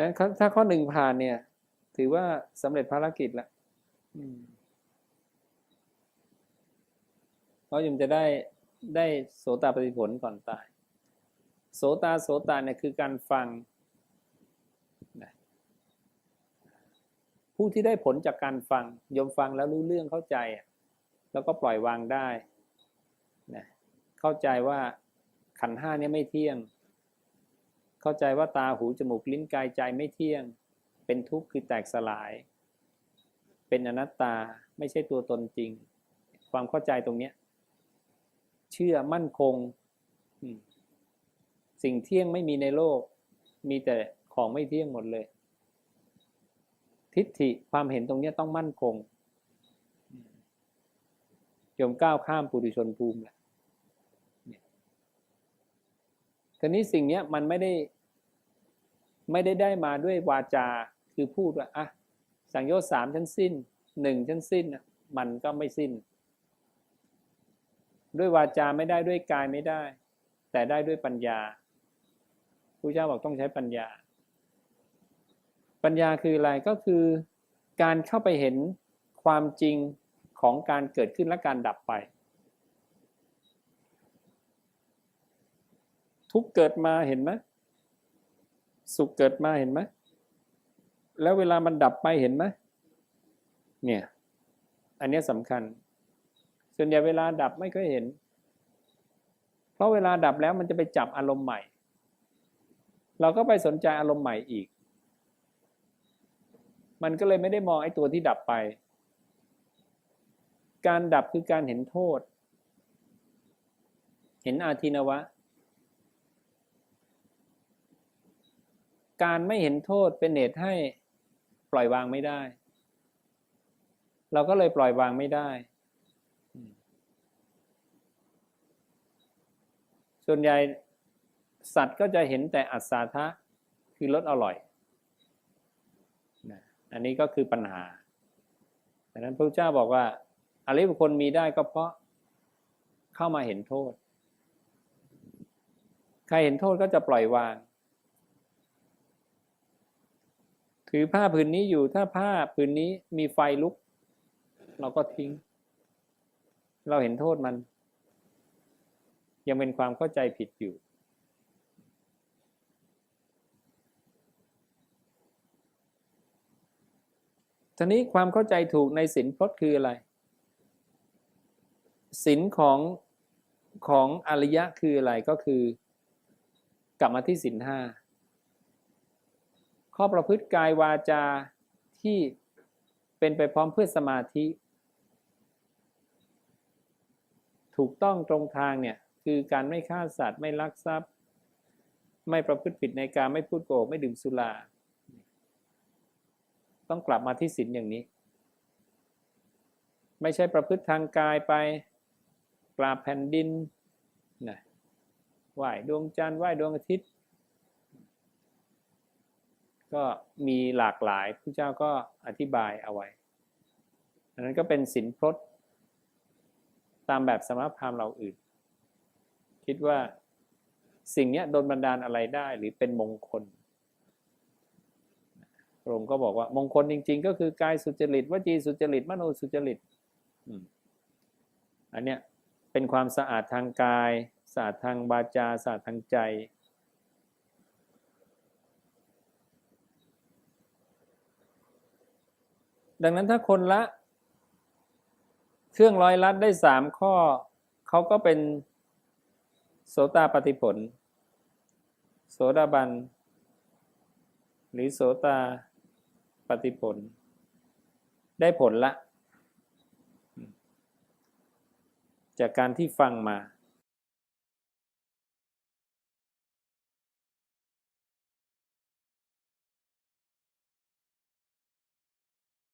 นั้นถ้าข้อหนึ่งผ่านเนี่ย ถือว่าสำเร็จภารกิจแล้วเพราะยมจะได้ได้โสตาปฏิผลก่อนตาย โสตาโสตาเนี่ยคือการฟังผู้ที่ได้ผลจากการฟังยมฟังแล้วรู้เรื่องเข้าใจ แล้วก็ปล่อยวางได้นะเข้าใจว่าขันห้านี่ไม่เที่ยง เข้าใจว่าตาหูจมูกลิ้นกายใจไม่เที่ยง เป็นทุกข์คือแตกสลาย เป็นอนัตตาไม่ใช่ตัวตนจริง ความเข้าใจตรงเนี้ยเชื่อมั่นคง สิ่งเที่ยงไม่มีในโลก มีแต่ของไม่เที่ยงหมดเลย ทิฏฐิความเห็นตรงเนี้ยต้องมั่นคงยมก้าวข้ามปุถุชนภูมิแล้วเนี่ย ทีนี้สิ่งเนี้ยมันไม่ได้ ไม่ได้ได้มาด้วยวาจาคือพูดว่าอะสังโยชน์สามชั้นสิ้นหนึ่งชั้นสิ้นมันก็ไม่สิ้น ด้วยวาจาไม่ได้ด้วยกายไม่ได้ แต่ได้ด้วยปัญญาพระเจ้าบอกต้องใช้ปัญญา ปัญญาคืออะไรก็คือ การเข้าไปเห็นความจริงของการเกิดขึ้นและการดับไป ทุกเกิดมาเห็นไหมสุขเกิดมาเห็นไหมแล้วเวลามันดับไปเห็นไหมเนี่ย อันนี้สำคัญ ส่วนใหญ่เวลาดับไม่ค่อยเห็น เพราะเวลาดับแล้วมันจะไปจับอารมณ์ใหม่ เราก็ไปสนใจอารมณ์ใหม่อีก มันก็เลยไม่ได้มองไอ้ตัวที่ดับไป การดับคือการเห็นโทษ เห็นอาทินวะ การไม่เห็นโทษเป็นเหตุให้ปล่อยวางไม่ได้ เราก็เลยปล่อยวางไม่ได้ ส่วนใหญ่สัตว์ก็จะเห็นแต่อัศาทะคือรสอร่อย อันนี้ก็คือปัญหาดังนั้นพระเจ้าบอกว่าอริยบุคคลมีได้ก็เพราะเข้ามาเห็นโทษ ใครเห็นโทษก็จะปล่อยวาง ถือผ้าผืนนี้อยู่ถ้าผ้าผืนนี้มีไฟลุก เราก็ทิ้ง เราเห็นโทษมัน ยังเป็นความเข้าใจผิดอยู่ ทีนี้ความเข้าใจถูกในสินพจน์คืออะไรสินของของอริยะคืออะไรก็คือกลับมาที่สินห้า ข้อประพฤติกายวาจาที่เป็นไปพร้อมเพื่อสมาธิ ถูกต้องตรงทางเนี่ยคือการไม่ฆ่าสัตว์ไม่ลักทรัพย์ ไม่ประพฤติผิดในการไม่พูดโกหกไม่ดื่มสุรา ต้องกลับมาที่ศีลอย่างนี้ ไม่ใช่ประพฤติทางกายไปกราบแผ่นดินนะไหว้ดวงจันทร์ไหว้ดวงอาทิตย์ ก็มีหลากหลายพระเจ้าก็อธิบายเอาไว้ อันนั้นก็เป็นศีลพรตตามแบบสมณพราหมณ์เราอื่น คิดว่าสิ่งนี้โดนบันดาลอะไรได้หรือเป็นมงคลพระองค์ก็บอกว่ามงคลจริง ๆ ก็คือกายสุจริตวจีสุจริตมโนสุจริตอันเนี้ยเป็นความสะอาดทางกายสะอาดทางวาจาสะอาดทางใจ ดังนั้นถ้าคนละเครื่องร้อยลัดได้สามข้อ เขาก็เป็นโสตาปฏิผล โสดาบัน หรือโสตาปฏิผล ได้ผลละ จากการที่ฟังมา